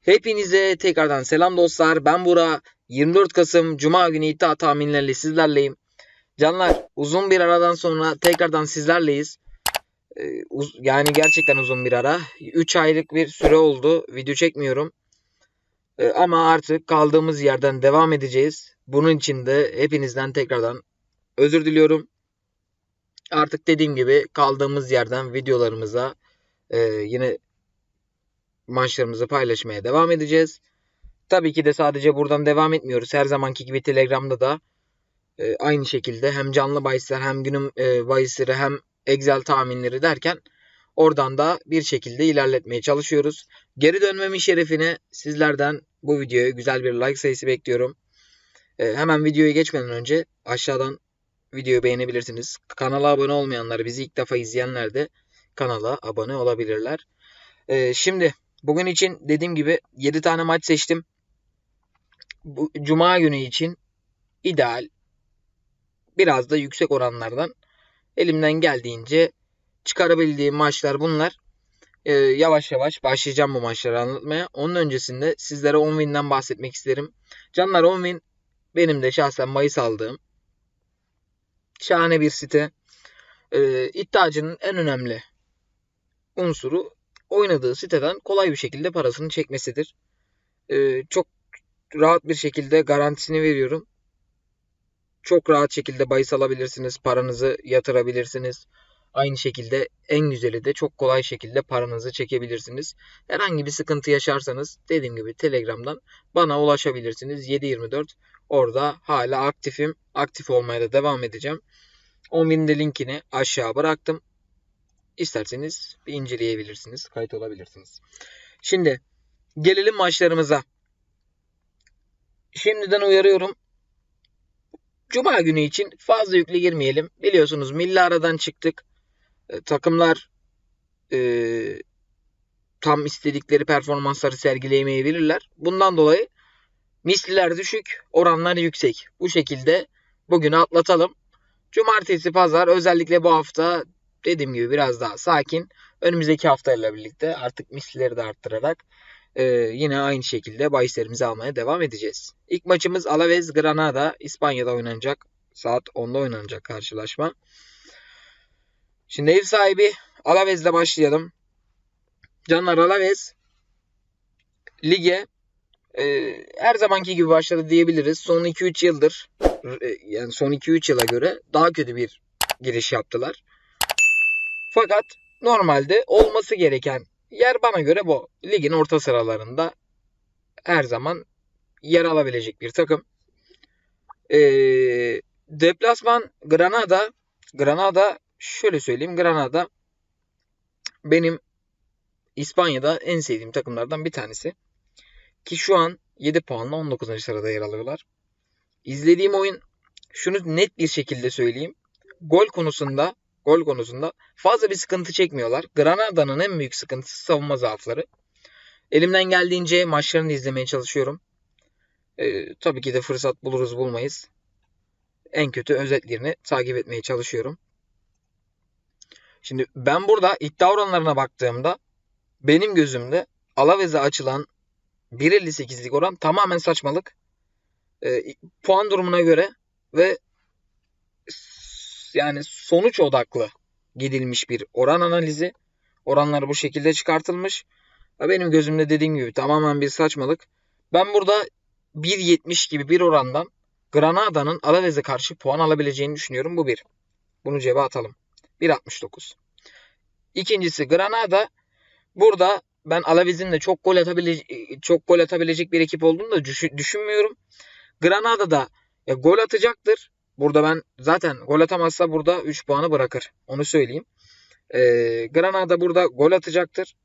Hepinize tekrardan selam dostlar. Ben Bura. 24 Kasım Cuma günü iddia tahminlerle sizlerleyim. Canlar uzun bir aradan sonra tekrardan sizlerleyiz. Ee, yani gerçekten uzun bir ara. 3 aylık bir süre oldu. Video çekmiyorum. Ee, ama artık kaldığımız yerden devam edeceğiz. Bunun için de hepinizden tekrardan özür diliyorum. Artık dediğim gibi kaldığımız yerden videolarımıza e, yine maçlarımızı paylaşmaya devam edeceğiz. Tabii ki de sadece buradan devam etmiyoruz. Her zamanki gibi Telegram'da da e, aynı şekilde hem canlı bahisler hem günün e, bahisleri hem Excel tahminleri derken oradan da bir şekilde ilerletmeye çalışıyoruz. Geri dönmemin şerefine sizlerden bu videoya güzel bir like sayısı bekliyorum. E, hemen videoya geçmeden önce aşağıdan videoyu beğenebilirsiniz. Kanala abone olmayanlar, bizi ilk defa izleyenler de kanala abone olabilirler. E, şimdi bugün için dediğim gibi 7 tane maç seçtim. Bu Cuma günü için ideal biraz da yüksek oranlardan elimden geldiğince çıkarabildiğim maçlar bunlar. Ee, yavaş yavaş başlayacağım bu maçları anlatmaya. Onun öncesinde sizlere 10 win'den bahsetmek isterim. Canlar 10 win benim de şahsen Mayıs aldığım şahane bir site. Ee, iddiacının en önemli unsuru oynadığı siteden kolay bir şekilde parasını çekmesidir. Ee, çok rahat bir şekilde garantisini veriyorum. Çok rahat şekilde bahis alabilirsiniz. Paranızı yatırabilirsiniz. Aynı şekilde en güzeli de çok kolay şekilde paranızı çekebilirsiniz. Herhangi bir sıkıntı yaşarsanız dediğim gibi Telegram'dan bana ulaşabilirsiniz. 724 orada hala aktifim. Aktif olmaya da devam edeceğim. 10.000 de linkini aşağı bıraktım. İsterseniz bir inceleyebilirsiniz. Kayıt olabilirsiniz. Şimdi gelelim maçlarımıza. Şimdiden uyarıyorum. Cuma günü için fazla yüklü girmeyelim. Biliyorsunuz milli aradan çıktık. E, takımlar e, tam istedikleri performansları sergileyemeyebilirler. Bundan dolayı misliler düşük, oranlar yüksek. Bu şekilde bugünü atlatalım. Cumartesi, pazar özellikle bu hafta dediğim gibi biraz daha sakin. Önümüzdeki haftayla birlikte artık mislileri de arttırarak ee, yine aynı şekilde bahislerimizi almaya devam edeceğiz. İlk maçımız Alaves Granada İspanya'da oynanacak. Saat 10'da oynanacak karşılaşma. Şimdi ev sahibi Alaves'le başlayalım. Canlar Alaves lige e, her zamanki gibi başladı diyebiliriz. Son 2-3 yıldır e, yani son 2-3 yıla göre daha kötü bir giriş yaptılar. Fakat normalde olması gereken yer bana göre bu. Ligin orta sıralarında her zaman yer alabilecek bir takım. Ee, deplasman Granada. Granada şöyle söyleyeyim. Granada benim İspanya'da en sevdiğim takımlardan bir tanesi. Ki şu an 7 puanla 19. sırada yer alıyorlar. İzlediğim oyun şunu net bir şekilde söyleyeyim. Gol konusunda gol konusunda fazla bir sıkıntı çekmiyorlar. Granada'nın en büyük sıkıntısı savunma zaafları. Elimden geldiğince maçlarını izlemeye çalışıyorum. Ee, tabii ki de fırsat buluruz bulmayız. En kötü özetlerini takip etmeye çalışıyorum. Şimdi ben burada iddia oranlarına baktığımda benim gözümde Alavez'e açılan 1.58'lik oran tamamen saçmalık. Ee, puan durumuna göre ve yani sonuç odaklı gidilmiş bir oran analizi. Oranlar bu şekilde çıkartılmış. Benim gözümde dediğim gibi tamamen bir saçmalık. Ben burada 1.70 gibi bir orandan Granada'nın Alavez'e karşı puan alabileceğini düşünüyorum. Bu bir. Bunu cebe atalım. 1.69. İkincisi Granada burada ben Alavez'in de çok gol atabilecek çok gol atabilecek bir ekip olduğunu da düşünmüyorum. Granada da gol atacaktır. Burada ben zaten gol atamazsa burada 3 puanı bırakır. Onu söyleyeyim. Ee, Granada burada gol atacaktır.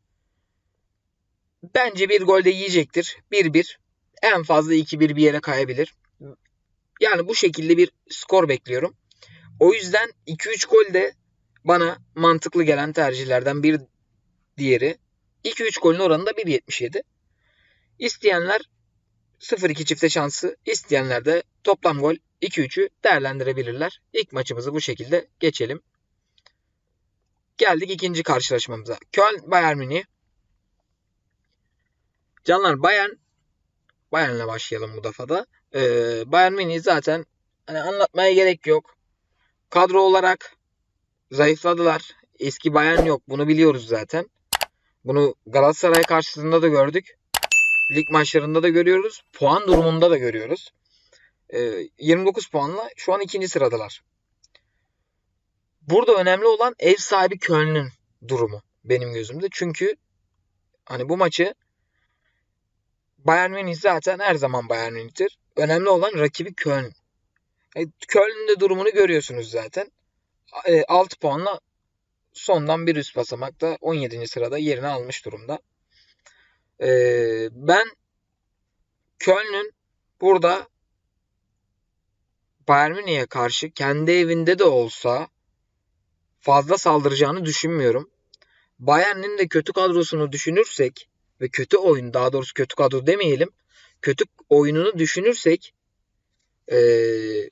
Bence bir gol de yiyecektir. 1-1. En fazla 2-1 bir yere kayabilir. Yani bu şekilde bir skor bekliyorum. O yüzden 2-3 gol de bana mantıklı gelen tercihlerden bir diğeri. 2-3 golün oranı da 1.77. İsteyenler 0-2 çifte şansı, isteyenler de toplam gol 2-3'ü değerlendirebilirler. İlk maçımızı bu şekilde geçelim. Geldik ikinci karşılaşmamıza. Köln Bayern Münih. Canlar Bayern Bayern'le başlayalım bu defada. Ee, Bayern Münih zaten hani anlatmaya gerek yok. Kadro olarak zayıfladılar. Eski Bayern yok. Bunu biliyoruz zaten. Bunu Galatasaray karşısında da gördük. Lig maçlarında da görüyoruz. Puan durumunda da görüyoruz. Ee, 29 puanla şu an ikinci sıradalar. Burada önemli olan ev sahibi Köln'ün durumu benim gözümde. Çünkü hani bu maçı Bayern Münih zaten her zaman Bayern Münih'tir. Önemli olan rakibi Köln. E, Köln'ün de durumunu görüyorsunuz zaten. E, 6 puanla sondan bir üst basamakta 17. sırada yerini almış durumda. E, ben Köln'ün burada Bayern Münih'e karşı kendi evinde de olsa fazla saldıracağını düşünmüyorum. Bayern'in de kötü kadrosunu düşünürsek ve kötü oyun daha doğrusu kötü kadro demeyelim. Kötü oyununu düşünürsek ee,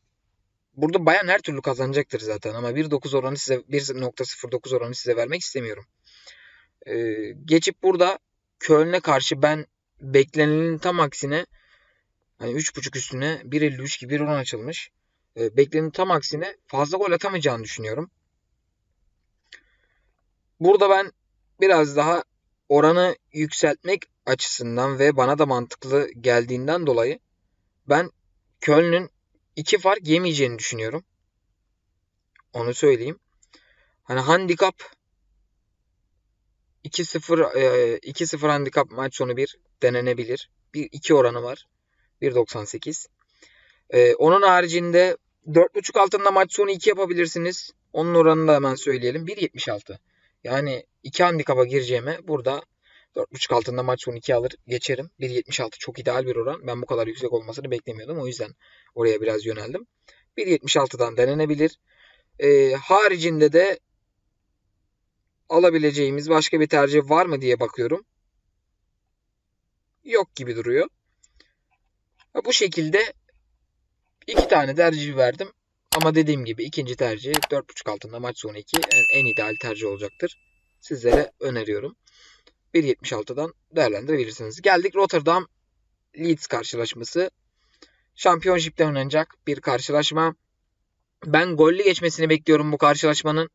burada Bayern her türlü kazanacaktır zaten ama 1.9 oranı size 1.09 oranı size vermek istemiyorum. Ee, geçip burada Köln'e karşı ben beklenenin tam aksine hani 3.5 üstüne 1.53 gibi bir oran açılmış. Ee, beklenenin tam aksine fazla gol atamayacağını düşünüyorum. Burada ben biraz daha oranı yükseltmek açısından ve bana da mantıklı geldiğinden dolayı ben Köln'ün iki fark yemeyeceğini düşünüyorum. Onu söyleyeyim. Hani handikap 2-0 2-0 handikap maç sonu bir denenebilir. Bir iki oranı var. 1.98. Ee, onun haricinde 4.5 altında maç sonu 2 yapabilirsiniz. Onun oranını da hemen söyleyelim. 1.76. Yani 2 handikapa gireceğime burada 4.5 altında maç sonu 2 alır geçerim. 1.76 çok ideal bir oran. Ben bu kadar yüksek olmasını beklemiyordum. O yüzden oraya biraz yöneldim. 1.76'dan denenebilir. Ee, haricinde de alabileceğimiz başka bir tercih var mı diye bakıyorum. Yok gibi duruyor. Bu şekilde iki tane tercih verdim. Ama dediğim gibi ikinci tercih 4.5 altında maç sonu 2 en, en ideal tercih olacaktır. Sizlere öneriyorum. 1.76'dan değerlendirebilirsiniz. Geldik Rotterdam Leeds karşılaşması. Şampiyonşipte oynanacak bir karşılaşma. Ben gollü geçmesini bekliyorum bu karşılaşmanın.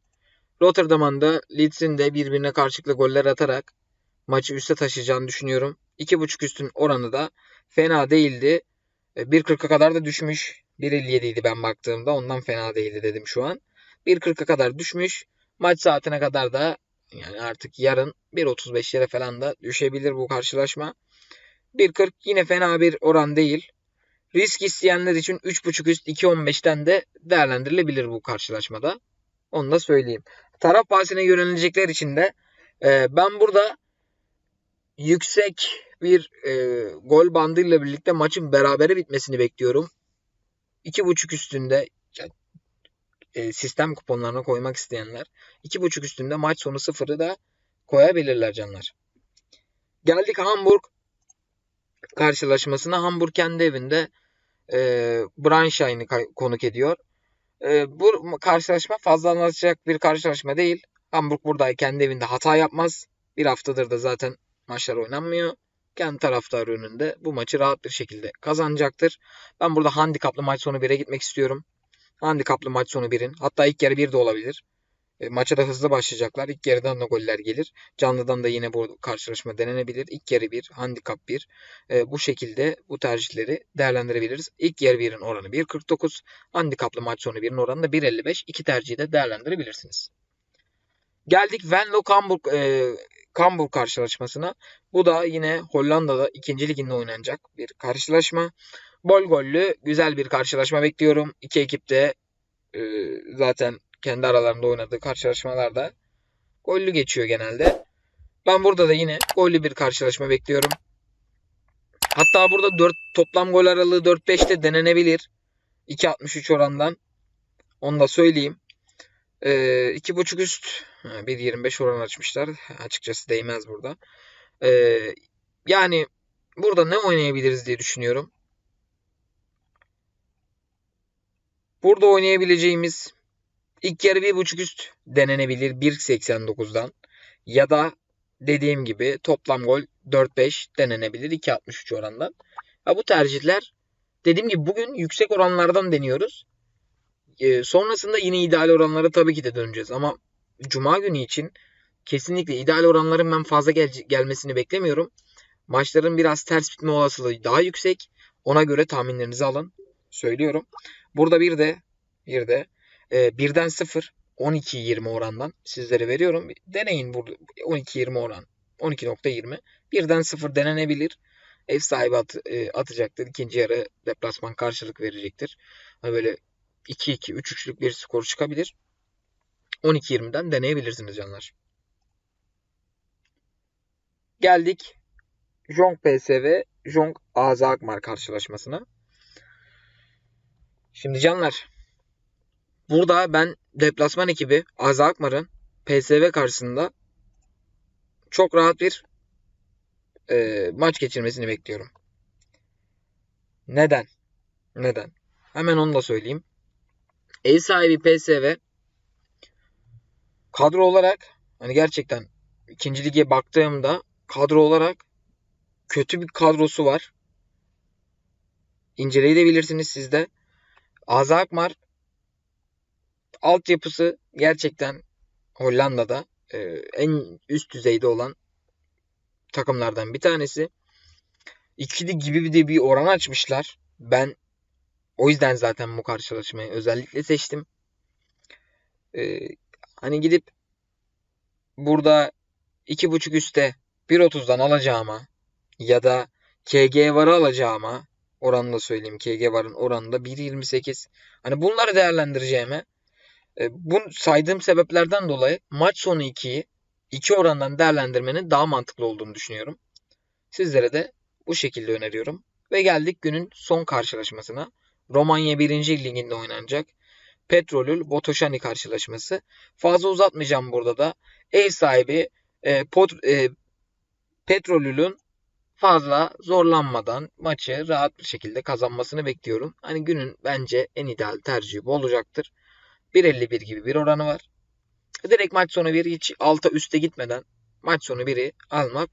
Rotterdam'ın da Leeds'in de birbirine karşılıklı goller atarak maçı üste taşıyacağını düşünüyorum. 2.5 üstün oranı da fena değildi. 1.40'a kadar da düşmüş. 1.57 idi ben baktığımda. Ondan fena değildi dedim şu an. 1.40'a kadar düşmüş. Maç saatine kadar da yani artık yarın 1.35'lere falan da düşebilir bu karşılaşma. 1.40 yine fena bir oran değil. Risk isteyenler için 3.5 üst 2.15'ten de değerlendirilebilir bu karşılaşmada. Onu da söyleyeyim. Taraf bahsine yönelecekler için de e, ben burada yüksek bir e, gol bandıyla birlikte maçın berabere bitmesini bekliyorum. 2.5 üstünde e, sistem kuponlarına koymak isteyenler 2.5 üstünde maç sonu sıfırı da koyabilirler canlar. Geldik Hamburg karşılaşmasına. Hamburg kendi evinde e, Braunschwein'i konuk ediyor. E, bu karşılaşma fazla anlatacak bir karşılaşma değil. Hamburg burada kendi evinde hata yapmaz. Bir haftadır da zaten maçlar oynanmıyor. Kendi taraftarı önünde bu maçı rahat bir şekilde kazanacaktır. Ben burada handikaplı maç sonu 1'e gitmek istiyorum. Handikaplı maç sonu 1'in. Hatta ilk yarı 1 de olabilir. E, maça da hızlı başlayacaklar. İlk yarıdan da goller gelir. Canlıdan da yine bu karşılaşma denenebilir. İlk yarı 1, handikap 1. E, bu şekilde bu tercihleri değerlendirebiliriz. İlk yarı 1'in oranı 1.49. Handikaplı maç sonu 1'in oranı da 1.55. İki tercihi de değerlendirebilirsiniz. Geldik Venlo Hamburg e, Hamburg karşılaşmasına. Bu da yine Hollanda'da ikinci liginde oynanacak bir karşılaşma. Bol gollü güzel bir karşılaşma bekliyorum. İki ekip de e, zaten kendi aralarında oynadığı karşılaşmalarda gollü geçiyor genelde. Ben burada da yine gollü bir karşılaşma bekliyorum. Hatta burada 4 toplam gol aralığı 4-5'te denenebilir. 2.63 orandan. Onu da söyleyeyim. Ee, 2.5 üst 1.25 oran açmışlar. Açıkçası değmez burada. Ee, yani burada ne oynayabiliriz diye düşünüyorum. Burada oynayabileceğimiz ilk yarı bir buçuk üst denenebilir 1.89'dan ya da dediğim gibi toplam gol 4-5 denenebilir 2.63 orandan. Ha, bu tercihler dediğim gibi bugün yüksek oranlardan deniyoruz. Ee, sonrasında yine ideal oranlara tabii ki de döneceğiz ama Cuma günü için kesinlikle ideal oranların ben fazla gel gelmesini beklemiyorum. Maçların biraz ters bitme olasılığı daha yüksek. Ona göre tahminlerinizi alın. Söylüyorum. Burada bir de bir de e, birden 0 12-20 orandan sizlere veriyorum. Deneyin burada 12-20 oran. 12.20. Birden 0 denenebilir. Ev sahibi at, e, atacaktır. İkinci yarı deplasman karşılık verecektir. Hani böyle 2-2, 3-3'lük bir skor çıkabilir. 12-20'den deneyebilirsiniz canlar. Geldik Jong PSV, Jong AZ Akmar karşılaşmasına. Şimdi canlar burada ben deplasman ekibi AZ Akmar'ın PSV karşısında çok rahat bir e, maç geçirmesini bekliyorum. Neden? Neden? Hemen onu da söyleyeyim. Ev sahibi PSV kadro olarak hani gerçekten ikinci lige baktığımda kadro olarak kötü bir kadrosu var. İnceleyebilirsiniz siz de. Aza Akmar altyapısı gerçekten Hollanda'da e, en üst düzeyde olan takımlardan bir tanesi. İkili gibi bir de bir oran açmışlar. Ben o yüzden zaten bu karşılaşmayı özellikle seçtim. Ee, hani gidip burada 2.5 üstte 1.30'dan alacağıma ya da KG varı alacağıma oranını da söyleyeyim. KG varın oranında 1.28. Hani bunları değerlendireceğime e, bu saydığım sebeplerden dolayı maç sonu 2'yi 2 orandan değerlendirmenin daha mantıklı olduğunu düşünüyorum. Sizlere de bu şekilde öneriyorum. Ve geldik günün son karşılaşmasına. Romanya 1. Liginde oynanacak. Petrolül Botoşani karşılaşması. Fazla uzatmayacağım burada da. Ev sahibi e, Pot, e, Petrolül'ün fazla zorlanmadan maçı rahat bir şekilde kazanmasını bekliyorum. Hani günün bence en ideal tercihi bu olacaktır. 1.51 gibi bir oranı var. Direkt maç sonu bir hiç alta üste gitmeden maç sonu biri almak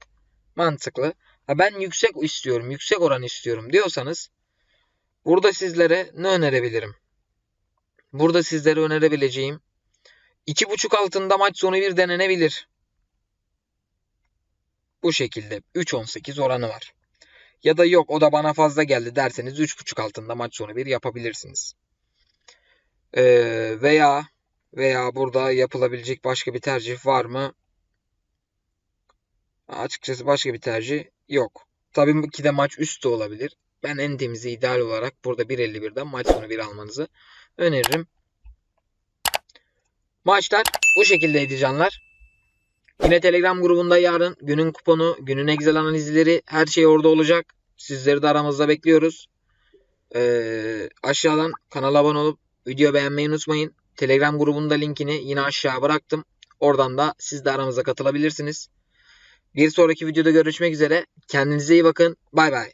mantıklı. Ha ben yüksek istiyorum, yüksek oran istiyorum diyorsanız burada sizlere ne önerebilirim? Burada sizlere önerebileceğim 2.5 altında maç sonu bir denenebilir. Bu şekilde 3.18 oranı var. Ya da yok o da bana fazla geldi derseniz 3.5 altında maç sonu bir yapabilirsiniz. Ee, veya veya burada yapılabilecek başka bir tercih var mı? Açıkçası başka bir tercih yok. Tabii ki de maç üstü olabilir. Ben en temizi ideal olarak burada 1.51'den maç sonu 1 almanızı öneririm. Maçlar bu şekildeydi canlar. Yine Telegram grubunda yarın günün kuponu, günün Excel analizleri her şey orada olacak. Sizleri de aramızda bekliyoruz. Ee, aşağıdan kanala abone olup video beğenmeyi unutmayın. Telegram grubunda linkini yine aşağı bıraktım. Oradan da siz de aramıza katılabilirsiniz. Bir sonraki videoda görüşmek üzere. Kendinize iyi bakın. Bay bay.